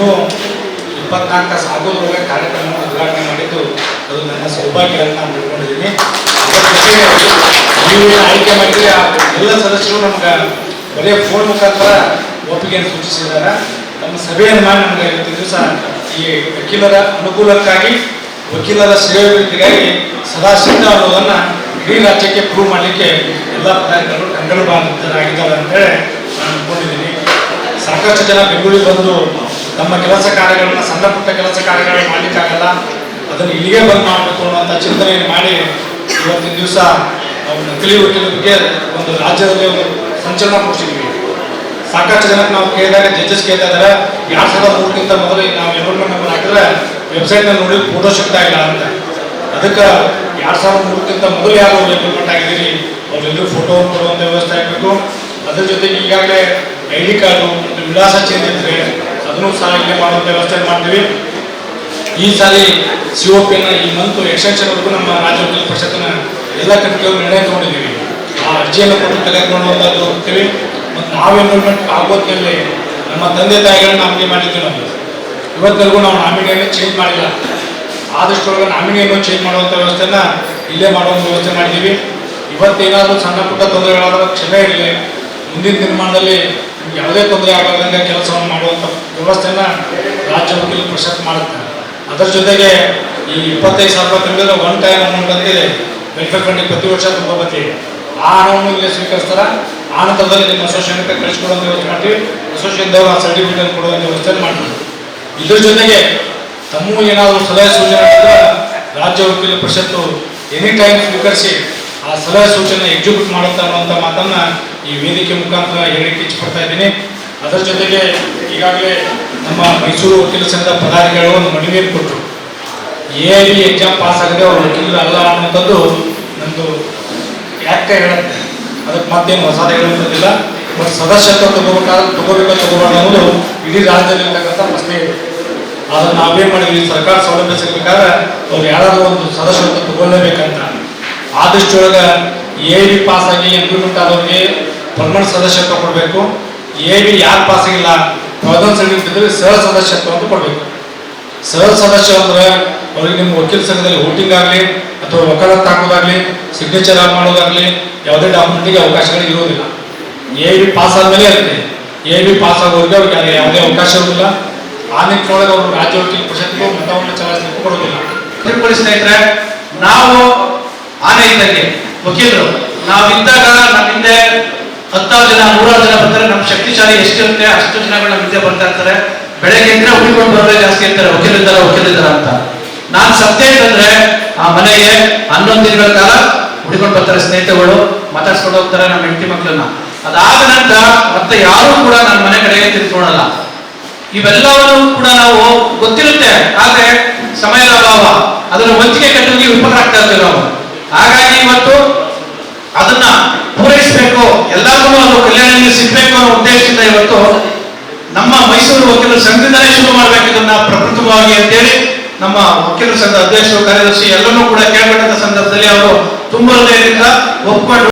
ಇನ್ನೂ ಇಪ್ಪತ್ನಾಲ್ಕು ಸಾಗೋದ್ರೊಳಗೆ ಕಾರ್ಯಕ್ರಮವನ್ನು ಕಾರ್ಯಕ್ರಮ ಉದ್ಘಾಟನೆ ಮಾಡಿದ್ದು ಅದು ನನ್ನ ಸೌಭಾಗ್ಯ ಅಂತ ನಾನು ತಿಳ್ಕೊಂಡಿದ್ದೀನಿ. ನೀವು ಆಯ್ಕೆ ಮಾಡಿದ್ರೆ ಆ ಎಲ್ಲ ಸದಸ್ಯರು ನಮ್ಗೆ ಬರೀ ಫೋನ್ ಮುಖಾಂತರ ಒಪ್ಪಿಗೆಯನ್ನು ಸೂಚಿಸಿದ್ದಾರೆ. ನಮ್ಮ ಸಭೆಯನ್ನು ಮಾಡಿ ನಮಗೆ ಇವತ್ತು ದಿವಸ ಈ ವಕೀಲರ ಅನುಕೂಲಕ್ಕಾಗಿ, ವಕೀಲರ ಸೇವೆಗಾಗಿ ಸದಾ ಸಿದ್ಧ ಅನ್ನೋದನ್ನ ಇಡೀ ರಾಜ್ಯಕ್ಕೆ ಪ್ರೂವ್ ಮಾಡಲಿಕ್ಕೆ ಎಲ್ಲ ಪದಾಧಿಕಾರಿಗಳು ಕಂಗಲು ಬಾಧಿತರಾಗಿದ್ದಾರೆ ಅಂತೇಳಿ ನಾನು ಅಂದ್ಕೊಂಡಿದ್ದೀನಿ ಸಾಕಷ್ಟು ಜನ ಬೆಂಗಳೂರಿಗೆ ಬಂದು ತಮ್ಮ ಕೆಲಸ ಕಾರ್ಯಗಳನ್ನ, ಸಣ್ಣ ಪುಟ್ಟ ಕೆಲಸ ಕಾರ್ಯಗಳನ್ನ ಮಾಡ್ಲಿಕ್ಕಾಗಲ್ಲ. ಅದನ್ನು ಇಲ್ಲಿಗೆ ಬಂದ್ ಮಾಡಬೇಕು ಅನ್ನುವಂಥ ಚಿಂತನೆ ಮಾಡಿ ಇವತ್ತಿನ ದಿವಸ ನಾವು ಹುಟ್ಟಿದ ಬಗ್ಗೆ ಒಂದು ರಾಜ್ಯದಲ್ಲಿ ಒಂದು ಸಂಚಲನ ಮೂಡಿಸಿದ್ವಿ ಸಾಕಷ್ಟು ಜನಕ್ಕೆ ನಾವು ಕೇಳಿದಾಗ ಜಡ್ಜಸ್ ಕೇಳ್ತಾ ಇದ್ದಾರೆ. ಯಾರ ಸಾವಿರದ ಮೂರಕ್ಕಿಂತ ಮೊದಲು ನಾವು ಎನ್ರೋಲ್ಮೆಂಟ್ ನಂಬರ್ ಹಾಕಿದ್ರೆ ವೆಬ್ಸೈಟ್ನಲ್ಲಿ ನೋಡಿ ಫೋಟೋ ಸಿಗ್ತಾ ಇಲ್ಲ ಅಂತ. ಅದಕ್ಕೆ ಯಾರ ಸಾವಿರದ ಮೂರಕ್ಕಿಂತ ಮೊದಲು ಯಾರು ಎನ್ರೋಲ್ಮೆಂಟ್ ಆಗಿದ್ದೀರಿ ಅವ್ರೆಲ್ಲರೂ ಫೋಟೋ ಕೊಡುವಂಥ ವ್ಯವಸ್ಥೆ ಆಗಬೇಕು. ಅದ್ರ ಜೊತೆಗೆ ಈಗಾಗಲೇ ಐ ಡಿ ಕಾರ್ಡು ವಿಳಾಸ ಚೇಂಜ್ ಇದ್ರೆ ಅದನ್ನು ಸಹ ಇಲ್ಲಿ ಮಾಡುವಂಥ ವ್ಯವಸ್ಥೆ ಮಾಡ್ತೀವಿ. ಈ ಸಾರಿ ಸಿ ಒ ಪಿನ ಈ ಮಂತ್ ಎಕ್ಸ್ಟೆನ್ಷನ್ವರೆಗೂ ನಮ್ಮ ರಾಜ್ಯ ವಕೀಲ ಪರಿಷತ್ತಿನ ಎಲ್ಲ ಕಮಿಟಿಯವರು ನಿರ್ಣಯ ತಗೊಂಡಿದ್ದೀವಿ. ಆ ಅರ್ಜಿಯನ್ನು ಕೊಟ್ಟು ತೆಗೆದುಕೊಳ್ಳುವಂಥದ್ದು ಹೋಗ್ತೀವಿ. ಮತ್ತು ನಾವು ಎನ್ರೋಲ್ಮೆಂಟ್ ಆಗೋದ್ರಲ್ಲಿ ನಮ್ಮ ತಂದೆ ತಾಯಿಗಳನ್ನ ನಾಮಿನಿ ಮಾಡಿದ್ದೀವಿ ನಾವು. ಇವತ್ತರೆಗೂ ನಾವು ನಾಮಿನಿಯನ್ನು ಚೇಂಜ್ ಮಾಡಿಲ್ಲ. ಆದಷ್ಟು ನಾಮಿನಿಯನ್ನು ಚೇಂಜ್ ಮಾಡುವಂಥ ವ್ಯವಸ್ಥೆನ ಇಲ್ಲೇ ಮಾಡುವಂಥ ವ್ಯವಸ್ಥೆ ಮಾಡಿದ್ದೀವಿ. ಇವತ್ತೇನಾದರೂ ಸಣ್ಣ ಪುಟ್ಟ ತೊಂದರೆಗಳಾದರೂ ಕ್ಷಮೆ ಇರಲಿ, ಮುಂದಿನ ನಿರ್ಮಾಣದಲ್ಲಿ ಯಾವುದೇ ತೊಂದರೆ ಆಗದಂಗೆ ಕೆಲಸವನ್ನು ಮಾಡುವಂಥ ವ್ಯವಸ್ಥೆನ ರಾಜ್ಯ ವಕೀಲ ಪರಿಷತ್ ಮಾಡುತ್ತೆ ಅದರ ಜೊತೆಗೆ ಈ ಇಪ್ಪತ್ತೈದು ಸಾವಿರ ರೂಪಾಯಿ ತುಂಬಿದ್ರೆ ಒನ್ ಟೈಮ್ ಅಮೌಂಟ್ ಅಂತೇಳಿ ವೆಲ್ಫೇರ್ ಫಂಡಿಗೆ ಪ್ರತಿ ವರ್ಷ ತುಂಬಬತ್ತಿ ಆ ಹಣವನ್ನು ಇಲ್ಲಿ ಸ್ವೀಕರಿಸ್ತಾರೆ? ಆ ನಂತರದಲ್ಲಿ ನಿಮ್ಮ ಅಸೋಸಿಯೇಷನ್ಗೆ ಕಳಿಸ್ಕೊಡುವಂಥ ವ್ಯವಸ್ಥೆ ಮಾಡ್ತೀವಿ. ಅಸೋಸಿಯೇಷನ್ದವರು ಆ ಸರ್ಟಿಫಿಕೇಟ್ ಕೊಡುವಂಥ ವ್ಯವಸ್ಥೆ ಮಾಡ್ತೀವಿ. ಇದ್ರ ಜೊತೆಗೆ ತಮ್ಮ ಏನಾದರೂ ಸಲಹೆ ಸೂಚನೆ ರಾಜ್ಯ ವಕೀಲ ಪರಿಷತ್ತು ಎನಿ ಟೈಮ್ ಸ್ವೀಕರಿಸಿ ಆ ಸಲಹೆ ಸೂಚನೆ ಎಕ್ಸಿಕ್ಯೂಟ್ ಮಾಡುತ್ತೆ ಅನ್ನುವಂಥ ಮಾತನ್ನ ಈ ವೇದಿಕೆ ಮುಖಾಂತರ ಹೇಳಿಕೆ ಇಚ್ಛಪಡ್ತಾ ಇದ್ದೀನಿ. ಅದರ ಜೊತೆಗೆ ಈಗಾಗಲೇ ನಮ್ಮ ಮೈಸೂರು ವಕೀಲ ಸಂಘದ ಪದಾಧಿಕಾರಿಗಳು ಒಂದು ಮನವಿಯನ್ನು ಕೊಟ್ಟರು. ಎ ಬಿ ಎಕ್ಸಾಮ್ ಪಾಸ್ ಆಗದೆ ಅವರು ವಕೀಲರು ಅಲ್ಲ ಅನ್ನುವಂಥದ್ದು ನಂದು ಯಾಕೆ ಹೇಳುತ್ತೆ ಅದಕ್ಕೆ ಮತ್ತೇನು ಹೊಸದ ಹೇಳುವಂಥದ್ದಿಲ್ಲ ಬಟ್ ಸದಸ್ಯತ್ವ ತಗೋಬೇಕಾದ್ರೆ ತಗೋಬೇಕು ತಗೋಬಾರ್ದು ಅನ್ನೋದು ಇಡೀ ರಾಜ್ಯದಲ್ಲಿ ಇರ್ತಕ್ಕಂಥ ಪ್ರಶ್ನೆ ಇದೆ. ಆದ್ರೆ ನಾವೇನ್ ಮಾಡಿದ್ವಿ? ಸರ್ಕಾರ ಸೌಲಭ್ಯ ಸಿಗ್ಬೇಕಾದ್ರೆ ಅವ್ರು ಯಾರಾದ್ರೂ ಒಂದು ಸದಸ್ಯತ್ವ ತಗೊಳ್ಳೇಬೇಕಂತ. ಆದಷ್ಟೊಳಗೆ ಎ ಬಿ ಪಾಸ್ ಆಗಿ ಇಂಪ್ಲಿಮೆಂಟ್ ಆದವ್ರಿಗೆ ಪರ್ಮನೆಂಟ್ ಸದಸ್ಯತ್ವ ಕೊಡಬೇಕು. ಎ ಬಿ ಯಾರು ಪಾಸ್ ಆಗಿಲ್ಲ ಪ್ರಧಾನ ಸರ್ಟಿಫಿಕೇಟ್ ಇದ್ರೆ ಸಹ ಸದಸ್ಯತ್ವ ಅಂತ ಕೊಡಬೇಕು. ಸಹ ಸದಸ್ಯ ಅಂದ್ರೆ ಅವ್ರಿಗೆ ನಿಮ್ಮ ವಕೀಲ ಸಂಘದಲ್ಲಿ ವೋಟಿಂಗ್ ಆಗಲಿ, ಅಥವಾ ವಕಾಲತ್ ಹಾಕೋದಾಗಲಿ ಸಿಗ್ನೇಚರ್ ಮಾಡೋದಾಗಲಿ, ಯಾವುದೇ ಡಾಕ್ಯುಮೆಂಟ್ಗೆ ಅವಕಾಶಗಳು ಇರೋದಿಲ್ಲ. ಎ ಬಿ ಪಾಸ್ ಆದಮೇಲೆ ಇರುತ್ತೆ. ಎ ಬಿ ಪಾಸ್ ಆಗೋರಿಗೆ ಅವ್ರಿಗೆ ಯಾವುದೇ ಅವಕಾಶ ಇರೋದಿಲ್ಲ. ಆ ನಿಟ್ಟಿನೊಳಗೆ ಅವರು ರಾಜ್ಯ ವಕೀಲ ಪರಿಷತ್ಗೂ ಮತವನ್ನು ಚಲಾಯಿಸಲಿಕ್ಕೆ ಕೊಡೋದಿಲ್ಲ. ತಿಳ್ಕೊಳ್ಳಿ ಸ್ನೇಹಿತರೆ, ನಾವು ಆನೆ ಇದ್ದಂಗೆ ವಕೀಲರು, ನಾವಿದ್ದಾಗ ನಮ್ಮ ಹಿಂದೆ ಹತ್ತಾರು ಜನ ನೂರಾರು ಜನ ಬರ್ತಾರೆ. ನಮ್ಮ ಶಕ್ತಿಶಾಲಿ ಎಷ್ಟಿರುತ್ತೆ ಅಷ್ಟು ಜನಗಳ ವಿದ್ಯೆ ಬರ್ತಾ ಇರ್ತಾರೆ. ಬೆಳಗ್ಗೆ ಎದ್ರೆ ಉಳ್ಕೊಂಡು ಬರೋದೇ ಜಾಸ್ತಿ ಇರ್ತಾರೆ ವಕೀಲಿದ್ದಾರ ವಕೀಲಿದ್ದಾರ ಅಂತ. ನಾನ್ ಸತ್ಯ ಅಂತಂದ್ರೆ ಆ ಮನೆಗೆ ಹನ್ನೊಂದು ದಿನಗಳ ಕಾಲ ಹುಡುಕೊಂಡು ಬರ್ತಾರೆ ಸ್ನೇಹಿತಗಳು ಮಾತಾಡ್ಸ್ಕೊಂಡು ಹೋಗ್ತಾರೆ ನಮ್ಮ ಹೆಂಡತಿ ಮಕ್ಕಳನ್ನ ಅದಾದ ನಂತರ ಮತ್ತೆ ಯಾರು ಕೂಡ ನನ್ನ ಮನೆ ಕಡೆಗೆ ತಿಳ್ಕೊಳಲ್ಲ ಇವೆಲ್ಲವನ್ನೂ ಕೂಡ ನಾವು ಗೊತ್ತಿರುತ್ತೆ. ಆದ್ರೆ ಸಮಯದ ಅಭಾವ. ಅದನ್ನು ವಂಚಿಕೆ ಉಪಕಾರ ಆಗ್ತಾ ಇರ್ತೀವಿ ನಾವು. ಹಾಗಾಗಿ ಇವತ್ತು ಅದನ್ನ ಪೂರೈಸಬೇಕು. ಕಲ್ಯಾಣ ಸಿಗ್ಬೇಕು ಉದ್ದೇಶದಿಂದ ಇವತ್ತು. ನಮ್ಮ ಮೈಸೂರು ವಕೀಲರ ಸಂಘದಿಂದಲೇ ಶುರು ಮಾಡಬೇಕಿದ್ದನ್ನ ಪ್ರಕೃತವಾಗಿ ಅಂತೇಳಿ ನಮ್ಮ ವಕೀಲರ ಸಂಘದ ಅಧ್ಯಕ್ಷರು, ಕಾರ್ಯದರ್ಶಿ ಎಲ್ಲರೂ ಕೂಡ ಕೇಳಬೇಕಾದ ಸಂದರ್ಭದಲ್ಲಿ ಅವರು ತುಂಬ ಒಪ್ಪಿಕೊಂಡು